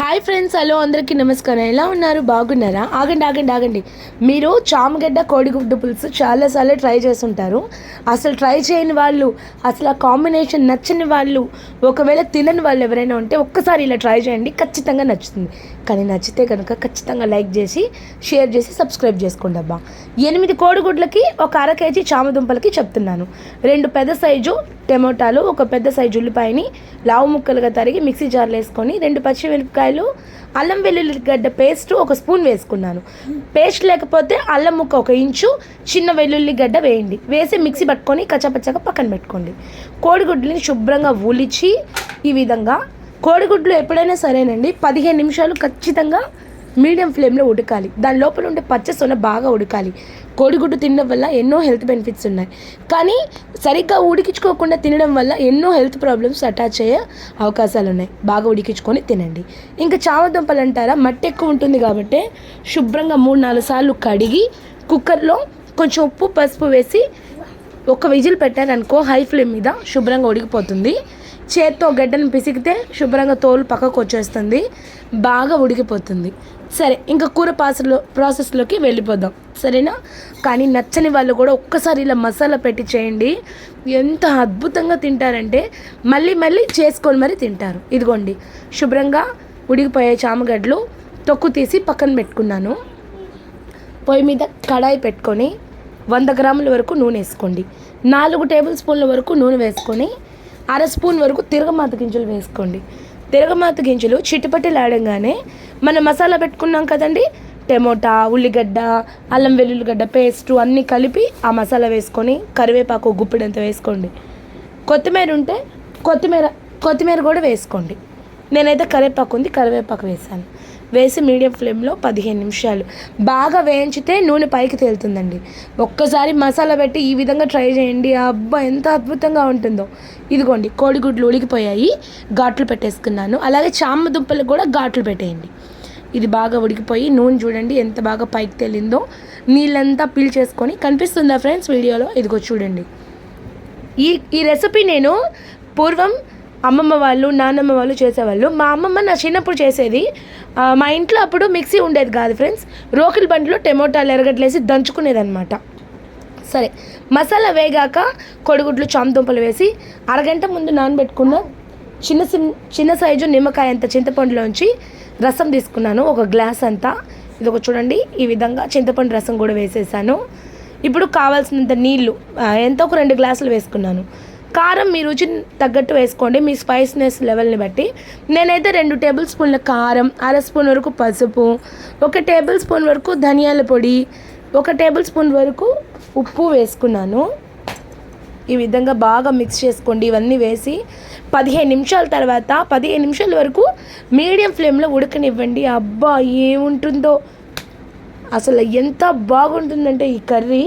Hi friends hello అందరికీ నమస్కారం. ఎలా ఉన్నారు? బాగున్నారా? ఆగండి ఆగండి ఆగండి. మీరు చామగడ్డ కోడిగుడ్డు పులుసు చాలాసార్లు ట్రై చేస్తుంటారు. అసలు ట్రై చేయని వాళ్ళు అసలు ఆ కాంబినేషన్ నచ్చని వాళ్ళు ఒకవేళ తినని వాళ్ళు ఎవరైనా ఉంటే ఒక్కసారి ఇలా ట్రై చేయండి. ఖచ్చితంగా నచ్చుతుంది. కానీ నచ్చితే కనుక ఖచ్చితంగా లైక్ చేసి షేర్ చేసి సబ్స్క్రైబ్ చేసుకోండి అబ్బా. ఎనిమిది కోడిగుడ్లకి ఒక అర కేజీ చామదుంపలకి చెప్తున్నాను. రెండు పెద్ద సైజు టమోటాలు ఒక పెద్ద సైజు ఉల్లిపాయని లావు ముక్కలుగా తరిగి మిక్సీ జార్లో వేసుకొని రెండు పచ్చిమిరపకాయలు అల్లం వెల్లుల్లి గడ్డ పేస్ట్ ఒక స్పూన్ వేసుకున్నాను. పేస్ట్ లేకపోతే అల్లం ముక్క ఒక ఇంచు చిన్న వెల్లుల్లి గడ్డ వేయండి. వేసి మిక్సీ పట్టుకొని కచ్చపచ్చగా పక్కన పెట్టుకోండి. కోడిగుడ్లని శుభ్రంగా ఉలిచి ఈ విధంగా కోడిగుడ్లు ఎప్పుడైనా సరేనండి పదిహేను నిమిషాలు ఖచ్చితంగా మీడియం ఫ్లేమ్లో ఉడకాలి. దాని లోపల ఉండే పచ్చ సొన బాగా ఉడకాలి. కోడిగుడ్డు తినడం వల్ల ఎన్నో హెల్త్ బెనిఫిట్స్ ఉన్నాయి. కానీ సరిగ్గా ఉడికించుకోకుండా తినడం వల్ల ఎన్నో హెల్త్ ప్రాబ్లమ్స్ అటాచ్ అయ్యే అవకాశాలు ఉన్నాయి. బాగా ఉడికించుకొని తినండి. ఇంకా చామదుంపలు అంటారా? మట్టి ఎక్కువ ఉంటుంది కాబట్టి శుభ్రంగా మూడు నాలుగు సార్లు కడిగి కుక్కర్లో కొంచెం ఉప్పు పసుపు వేసి ఒక విజిల్ పెట్టారనుకో హై ఫ్లేమ్ మీద శుభ్రంగా ఉడికిపోతుంది. చేత్తో గడ్డను పిసికితే శుభ్రంగా తోలు పక్కకు వచ్చేస్తుంది. బాగా ఉడికిపోతుంది. సరే ఇంకా కూర పాసలో ప్రాసెస్లోకి వెళ్ళిపోదాం. సరేనా? కానీ నచ్చని వాళ్ళు కూడా ఒక్కసారి ఇలా మసాలా పెట్టి చేయండి. ఎంత అద్భుతంగా తింటారంటే మళ్ళీ మళ్ళీ చేసుకొని మరి తింటారు. ఇదిగోండి శుభ్రంగా ఉడికిపోయే చామగడ్డలు తొక్కు తీసి పక్కన పెట్టుకున్నాను. పొయ్యి మీద కడాయి పెట్టుకొని వంద గ్రాముల వరకు నూనె వేసుకోండి. నాలుగు టేబుల్ స్పూన్ల వరకు నూనె వేసుకొని అర స్పూన్ వరకు తిరగమాత గింజలు వేసుకోండి. తిరగమాత గింజలు చిటిపటిలాడంగానే మనం మసాలా పెట్టుకున్నాం కదండి టమోటా ఉల్లిగడ్డ అల్లం వెల్లుల్లిగడ్డ పేస్టు అన్నీ కలిపి ఆ మసాలా వేసుకొని కరివేపాకు గుప్పిడంత వేసుకోండి. కొత్తిమీర ఉంటే కొత్తిమీర కొత్తిమీర కూడా వేసుకోండి. నేనైతే కరివేపాకు ఉంది కరివేపాకు వేసాను వేసి మీడియం ఫ్లేమ్లో పదిహేను నిమిషాలు. బాగా వేయించితే నూనె పైకి తేలుతుందండి. ఒక్కసారి మసాలా పెట్టి ఈ విధంగా ట్రై చేయండి. అబ్బా ఎంత అద్భుతంగా ఉంటుందో. ఇదిగోండి కోడిగుడ్లు ఉడికిపోయాయి. ఘాట్లు పెట్టేసుకున్నాను. అలాగే చామ దుంపలకు కూడా ఘాట్లు పెట్టేయండి. ఇది బాగా ఉడికిపోయి నూనె చూడండి ఎంత బాగా పైకి తేలిందో. నీళ్ళంతా పీల్ చేసుకొని కనిపిస్తుందా ఫ్రెండ్స్ వీడియోలో? ఇదిగో చూడండి. ఈ ఈ రెసిపీ నేను పూర్వం అమ్మమ్మ వాళ్ళు నాన్నమ్మ వాళ్ళు చేసేవాళ్ళు. మా అమ్మమ్మ నా చిన్నప్పుడు చేసేది మా ఇంట్లో అప్పుడు మిక్సీ ఉండేది కాదు ఫ్రెండ్స్. రోకిల్ బండ్లో టమోటాలు ఎరగడ్లేసి దంచుకునేదన్నమాట. సరే మసాలా వేగాక కొడిగుడ్లు చామదుంపలు వేసి అరగంట ముందు నానబెట్టుకున్న చిన్న సిమ్ చిన్న సైజు నిమ్మకాయ అంత చింతపండులోంచి రసం తీసుకున్నాను. ఒక గ్లాస్ అంతా. ఇది ఒక చూడండి ఈ విధంగా చింతపండు రసం కూడా వేసేసాను. ఇప్పుడు కావాల్సినంత నీళ్ళు ఎంతో ఎంత ఒక రెండు గ్లాసులు వేసుకున్నాను. కారం మీ రుచిని తగ్గట్టు వేసుకోండి మీ స్పైస్నెస్ లెవెల్ని బట్టి. నేనైతే రెండు టేబుల్ స్పూన్ల కారం అర స్పూన్ వరకు పసుపు ఒక టేబుల్ స్పూన్ వరకు ధనియాల పొడి ఒక టేబుల్ స్పూన్ వరకు ఉప్పు వేసుకున్నాను. ఈ విధంగా బాగా మిక్స్ చేసుకోండి ఇవన్నీ వేసి పదిహేను నిమిషాల తర్వాత పదిహేను నిమిషాల వరకు మీడియం ఫ్లేమ్లో ఉడకనివ్వండి. అబ్బా ఏముంటుందో? అసలు ఎంత బాగుంటుందంటే ఈ కర్రీ.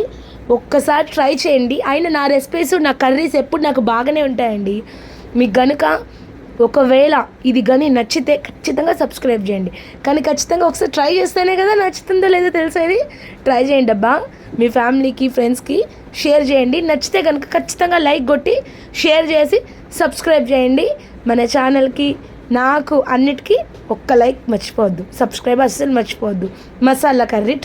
ఒక్కసారి ట్రై చేయండి. అయినా నా రెసిపీస్ నా కర్రీస్ ఎప్పుడు నాకు బాగానే ఉంటాయండి. మీకు గనుక ఒకవేళ ఇది కానీ నచ్చితే ఖచ్చితంగా సబ్స్క్రైబ్ చేయండి. కానీ ఖచ్చితంగా ఒకసారి ట్రై చేస్తేనే కదా నచ్చుతుందో లేదో తెలిసేది. ట్రై చేయండి అబ్బా. మీ ఫ్యామిలీకి ఫ్రెండ్స్కి షేర్ చేయండి. నచ్చితే కనుక ఖచ్చితంగా లైక్ కొట్టి షేర్ చేసి సబ్స్క్రైబ్ చేయండి. మన ఛానల్కి నాకు అన్నిటికీ ఒక్క లైక్ మర్చిపోవద్దు. సబ్స్క్రైబ్ అస్సలు మర్చిపోవద్దు. మసాలా కర్రీ